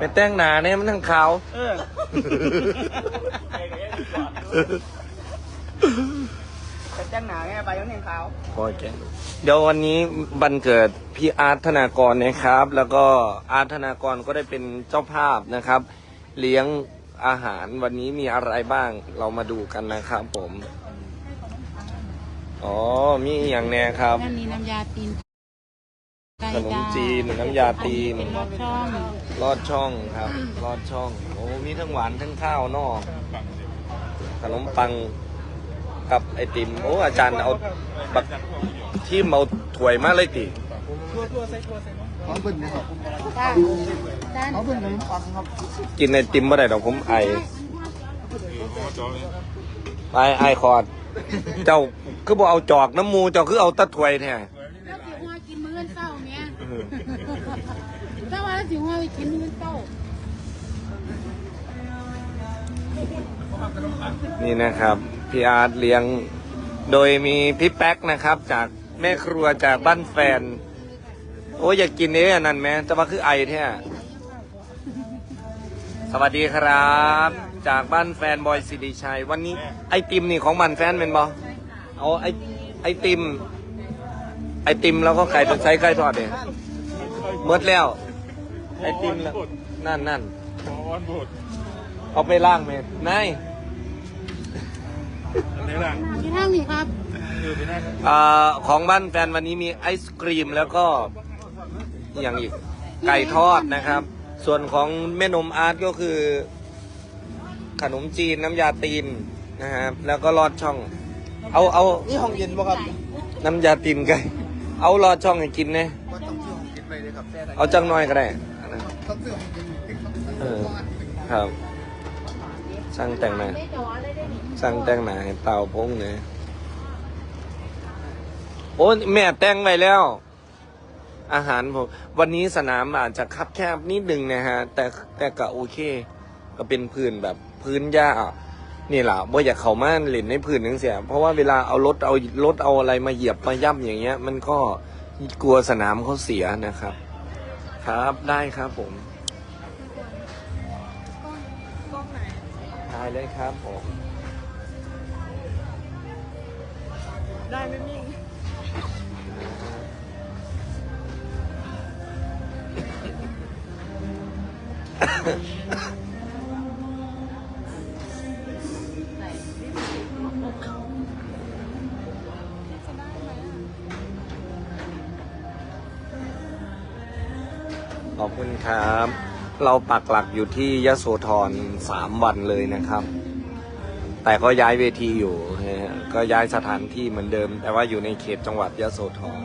ไปแต่งหนาเนี่ยมันทั้งขาวเออเป็นแจ้งหนาไงไปยังเห็นขาวพอแกเดี๋ยววันนี้บันเกิดพี่อาร์ตธนากรนะครับ แล้วก็อาร์ตธนากรก็ได้เป็นเจ้าภาพนะครับ เลี้ยงอาหารวันนี้มีอะไรบ้างเรามาดูกันนะครับผม อ๋อ มีอหย่างแน่ครับ นั่นนี่น้ำยาตีนไก่ ขนมจ้าจีนน้ำยาตีนอัเป็นรสช่องลอดช่องครับลอดช่องโอ้มีทั้งหวานทั้งข้าวนอกขนมปังกับไอติมโอ้อาจารย์เอาบักที่เอาถ้วยมาเลยติทั่วทั่วใส่ทั่วใส่เขาเป็นนะครับจ้าจ้าเขาเป็นขนมปังครับกินไอติมไม่ได้ดอกผมไอไปไอคอร์ดเจ้าคือบอกเอาจอกน้ำมูเจ้าคือเอาตะถ้วยแท้ แล้วสิหัวกินมื้อเช้าเมีย ถ้าว่าไปกินมื้อเช้านี่นะครับ พี่อาร์ตเลี้ยง โดยมีพี่แป๊กนะครับ จากแม่ครัวจากบ้านแฟน โอ้ยอยากกินเนี้อันนั้นไหมจะมาคือไอแท้สวัสดีครับ จากบ้านแฟนบอยสิริชัย วันนี้ไอติมนี่ของบ้านแฟนเป็นบอเอาไอไอติม ไอติมแล้วก็ไก่เป็นไซส์ไก่ทอดเนี่ยเมื่อแล้ว ไอติมแล้วนั่นนั่นเอาไปล่างเมดนายที่นั่งนี่ครับอ่าของบ้านแฟนวันนี้มีไอศกรีมแล้วก็อย่างอีกไก่ทอดนะครับ ส่วนของแม่นมอาร์ตก็คือ ขนมจีนน้ำยาตีนนะครับแล้วก็ลอดช่อง เอาเอานี่ห้องเย็นป่ะครับ น้ำยาตีนไก่เอาลอดช่องให้กินเนี่ยว่าต้องชื่อห้องเย็นไปเลยครับเอาจังน้อยก็ได้ เออครับช่างแต่งหน้าช่างแต่งหน้าให้เต่าพงเนี่ยโอ้แม่แต่งไว้แล้ว อาหารผมวันนี้สนามอาจจะคับแคบนิดนึงนะฮะ แต่แต่ก็โอเค ก็เป็นพื้นแบบพื้นหญ้านี่แหละบ่อยากเขามาเล่นในพื้นนึงเสีย เพราะว่าเวลาเอารถเอารถเอาอะไรมาเหยียบมาย่ำอย่างเงี้ย มันก็กลัวสนามเขาเสียนะครับ ครับได้ครับผมได้เลยครับผมได้ไม่มิ่ง ขอบคุณครับ เราปักหลักอยู่ที่ยโสธรสามวันเลยนะครับ แต่ก็ย้ายเวทีอยู่ ก็ย้ายสถานที่เหมือนเดิม แต่ว่าอยู่ในเขตจังหวัดยโสธร